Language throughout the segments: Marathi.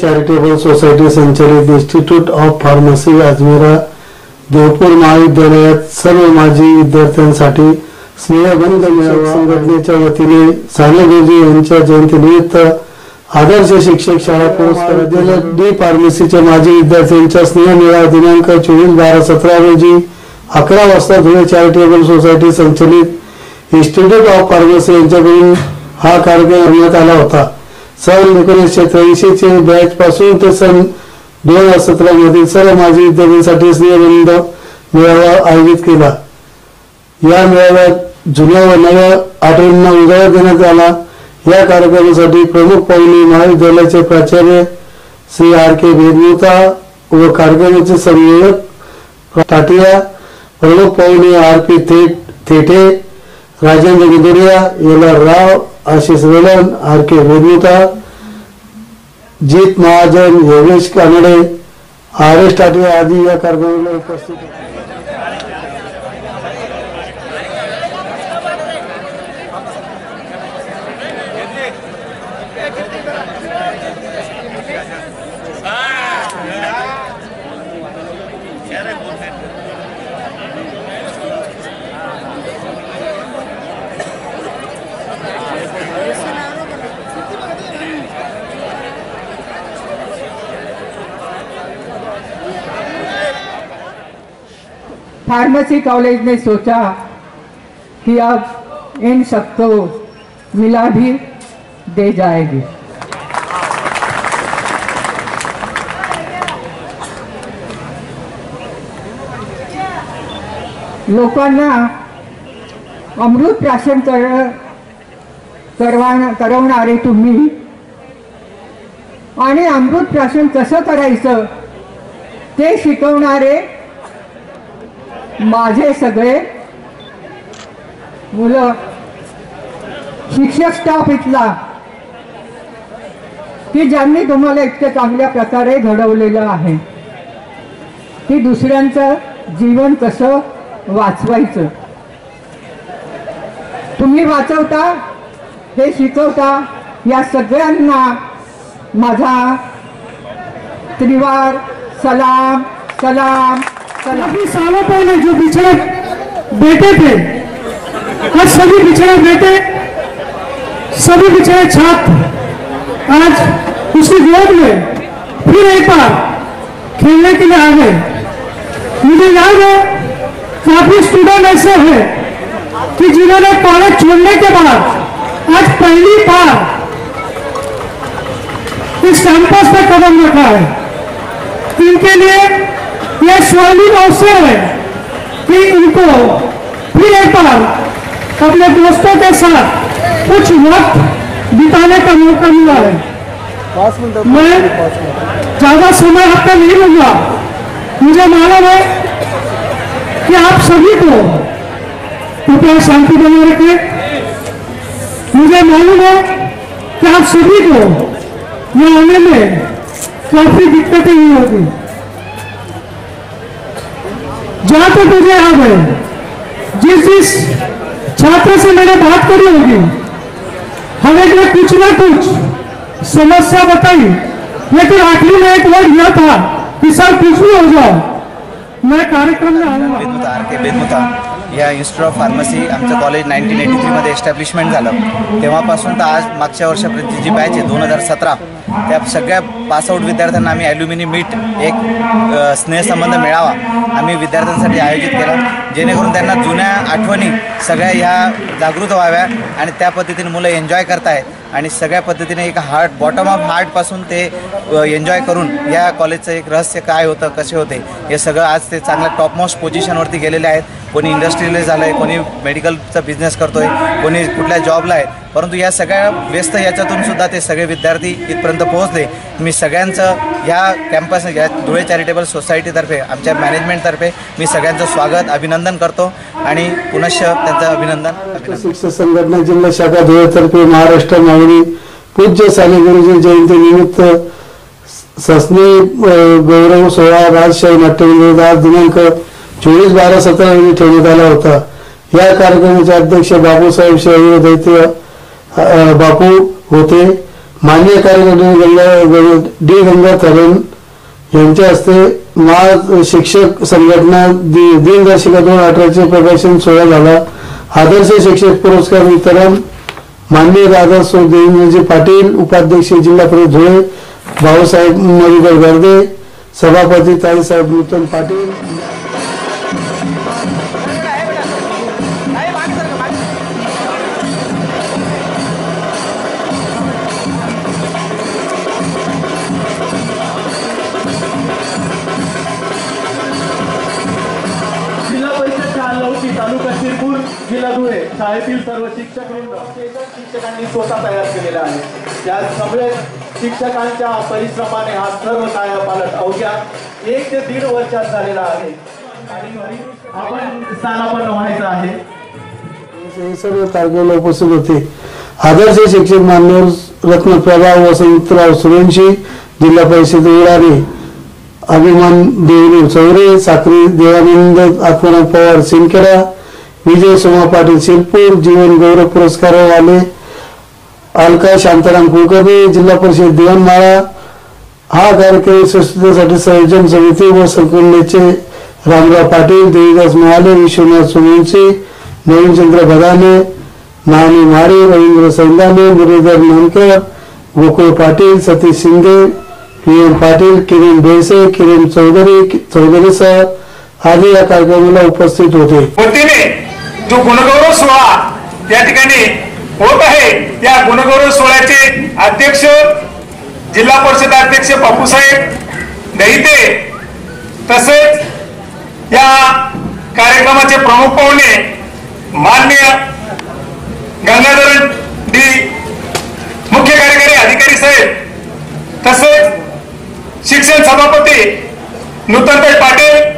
चॅरिटेबल सोसायटी संचालित institute of pharmacy Ajmera Devpur महाविद्यालयात सर्व माजी विद्यार्थ्यांसाठी स्नेहबंध मेळावा संघटनेच्या वतीने साने गुरुजी यांच्या जयंतीनिमित्त आदर्श शिक्षक शाळा पुरस्कार डी फार्मसीच्या माजी विद्यार्थ्यांच्या स्नेह मेळावा दिनांक चोवीस बारा सतरा रोजी अकरा वाजता धुळे चॅरिटेबल सोसायटी संचलित इन्स्टिट्यूट ऑफ फार्मसी यांच्याकडून हा कार्यक्रम करण्यात आला होता. सन एकोणीसशे त्र्याऐंशी चे बॅच पासून ते सन दोन हजार सतरा मधील सर्व माजी विद्यार्थ्यांसाठी स्नेहबंध मेळावा आयोजित केला. या मेळाव्यात जुन्या व नव्या आठवणींना उजाळा देण्यात आला. या कार्यक्रमासाठी प्रमुख पाहुणे महाविद्यालयाचे प्राचार्य श्री आर के भेदमुता व कार्यक्रमाचे संयोजक टाटिया प्रमुख पाहुणे आर पी थेट Thete Rajendra Gidoria L Rao Ashish Welan R K Vedmuta Jeet Mahajan Yogesh Kanade R S Tate आदी या कार्यक्रमाला उपस्थित फार्मेसी कॉलेज ने सोचा कि अब इन सबको मिला भी दे जाएगी। लोकांना अमृत प्राशन कर करवणारे तुम्ही आणि अमृत प्राशन कसं करायचं ते शिकवणारे माझे सगळे मुलं शिक्षक स्टाफ इथला की ज्यांनी तुम्हाला इतक्या चांगल्या प्रकारे घडवलेलं आहे की दुसऱ्यांचं जीवन कसं वाचवायचं. तुम्ही वाचवता हे शिकवता या सगळ्यांना माझा त्रिवार सलाम सलाम. काफ़ी सालों पहले जो बिछड़े बेटे थे, आज सभी बिछड़े बेटे, सभी बिछड़े छात्र, आज उसकी गोद में फिर एक बार खेलने के लिए आ गए। मुझे याद है, काफ़ी स्टूडेंट ऐसे हैं कि जिन्होंने कॉलेज छोड़ने के बाद आज पहली बार इस कैंपस पर कदम रखा है। इनके लिए यह स्वर्णिम अवसर है कि इनको फिर एक बार अपने दोस्तों के साथ कुछ वक्त बिताने का मौका मिला है। मैं ज़्यादा समय आपका नहीं लूँगा। मुझे मालूम है कि आप सभी को कृपया शांति बनाए रखें। मुझे मालूम है कि आप सभी को यहाँ आने में काफ़ी दिक्कतें हुई होगी। जहाँ तक मुझे याद है जिस जिस छात्र से मैंने बात करी होगी, हमें जो कुछ ना कुछ समस्या बताई, लेकिन आखिरी में एक वर्ड यह था कि सर, कुछ भी हो जाओ। मैं कार्यक्रम में आऊँगा या इन्स्टिट्यूट ऑफ़ फार्मसी आमचं कॉलेज नाईन्टीन एटी थ्रीमध्ये एस्टॅब्लिशमेंट झालं. तेव्हापासून तर आज मागच्या वर्षापर्यंतची जी बॅच आहे, दोन हज़ार सतरा त्या सगळ्या पासआउट विद्यार्थ्यांना आम्ही ॲल्युमिनी मीट एक स्नेहसंबंध मिळावा आम्ही विद्यार्थ्यांसाठी आयोजित केला. जेणेकरून त्यांना जुन्या आठवणी सगळ्या ह्या जागृत व्हाव्या आणि त्या पद्धतीने मुलं एन्जॉय करतायत. आणि सगळ्या पद्धतीने एक हार्ट बॉटम ऑफ हार्टपासून ते एन्जॉय करून या कॉलेजचं एक रहस्य काय होतं कसे होते हे सगळं आज ते चांगल्या टॉपमोस्ट पोझिशनवरती गेलेले आहेत. कोणी इंडस्ट्रीला झालं आहे कोणी मेडिकलचा बिझनेस करतो आहे कोणी कुठल्या जॉबला आहे. परंतु या सगळ्या व्यस्त याच्यातून सुद्धा ते सगळे विद्यार्थी इथपर्यंत पोहोचले. मी सगळ्यांचं ह्या कॅम्पस या धुळे चॅरिटेबल सोसायटीतर्फे आमच्या मॅनेजमेंटतर्फे मी सगळ्यांचं स्वागत अभिनंदन करतो आणि पुनश्च त्यांचं अभिनंदन शिक्षक संघटना जिल्हा शाखा धुळेतर्फे महाराष्ट्र मागणी पूज्य साने गुरुजी जयंती निमित्त ससनी गौरव सोहळा राजशाही नाट्यमंदिरात आज दिनांक चोवीस बारा सतरा रोजी ठेवण्यात आला होता. या कार्यक्रमाचे अध्यक्ष बापूसाहेब शहरी दैत्य बापू होते. मान्य कार्यकर्ते गंगा तरण यांच्या हस्ते महा शिक्षक संघटना दि दिनदर्शिका दोन अठराचे प्रकाशन सोहळा झाला. आदर्श शिक्षक पुरस्कार वितरण मान्य दादा सो देवेंद्रजी पाटील उपाध्यक्ष जिल्हा परिषद धुळे भाऊसाहेब मधुकर गर्दे सभापती ताईसाहेब नूतन पाटील शिरपूर धुळे शाळेतील सर्व शिक्षक शिक्षकांनी स्वतः तयार केलेला आहे. त्या सगळे शिक्षकांच्या परिश्रमाने हा सर्व काया पालट अवघ्या एक ते दीड वर्षात झालेला आहे. आणि आपण स्थानापन्न व्हायचं आहे. सर्व तारखेला उपस्थित होते. आदर्श शिक्षक मान्यवर रत्नप्रभा वसंतराव सुरेंशी जिल्हा परिषद उडाणे अभिमान देवदेव चौरे साखरी देवानंद आत्माराम पवार सिंदखेडा विजय सोमा पाटील शिरपूर जीवन गौरव पुरस्कार आले. अलका शांताराम कुलकर्णी जिल्हा परिषद दिवाणमाळा हा कार्यक्रम स्वच्छतेसाठी संयोजन समिती व संकुलनेचे Ramrao Patil Devidas Mahale Vishwanath Somvanshi Navinchandra Bhadane Nani Mare Ravindra Saindane Muralidhar Nankar Gokul Patil Satish Shinde P M Patil Kiran Bhese Kiran Chaudhari Chaudhari sir आदी या कार्यक्रमाला उपस्थित होते. जो गुणगौरव सोहळा त्या ठिकाणी होत आहे त्या गुणगौरव सोहळ्याचे अध्यक्ष जिल्हा परिषद अध्यक्ष बापूसाहेब दहिते तसेच या कार्यक्रमाचे प्रमुख पाहुणे मान्य गंगाधर डी मुख्य कार्यकारी अधिकारी साहेब तसेच शिक्षण सभापती नूतनताई पाटील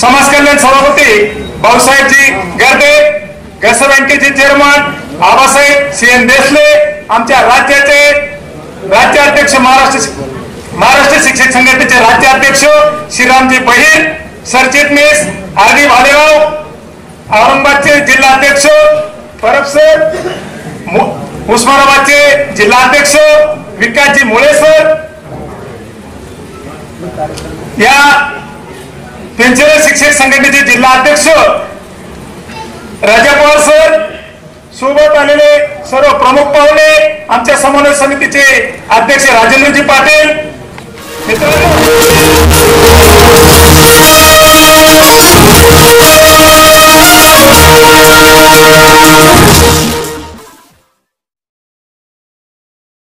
समाज कल्याण सभापती भाऊसाहेबजी गर्दे घस बँकेचे chairman Abasaheb C N Desale आमच्या राज्याचे राज्याध्यक्ष महाराष्ट्र महाराष्ट्र शिक्षक संघटनेचे राज्याध्यक्ष श्रीरामजी बहीर सरचिटणीस आर भालेराव औरंगाबादचे जिल्हाध्यक्ष परब सर मु- उस्मानाबादचे जिल्हाध्यक्ष विकासजी मुळे सर. या त्यांचे शिक्षक संघटनेचे जिल्हा अध्यक्ष राजा पवार सर सोबत आलेले सर्व प्रमुख पाहुणे आमच्या समन्वय समितीचे अध्यक्ष राजेंद्रजी पाटील. मित्रांनो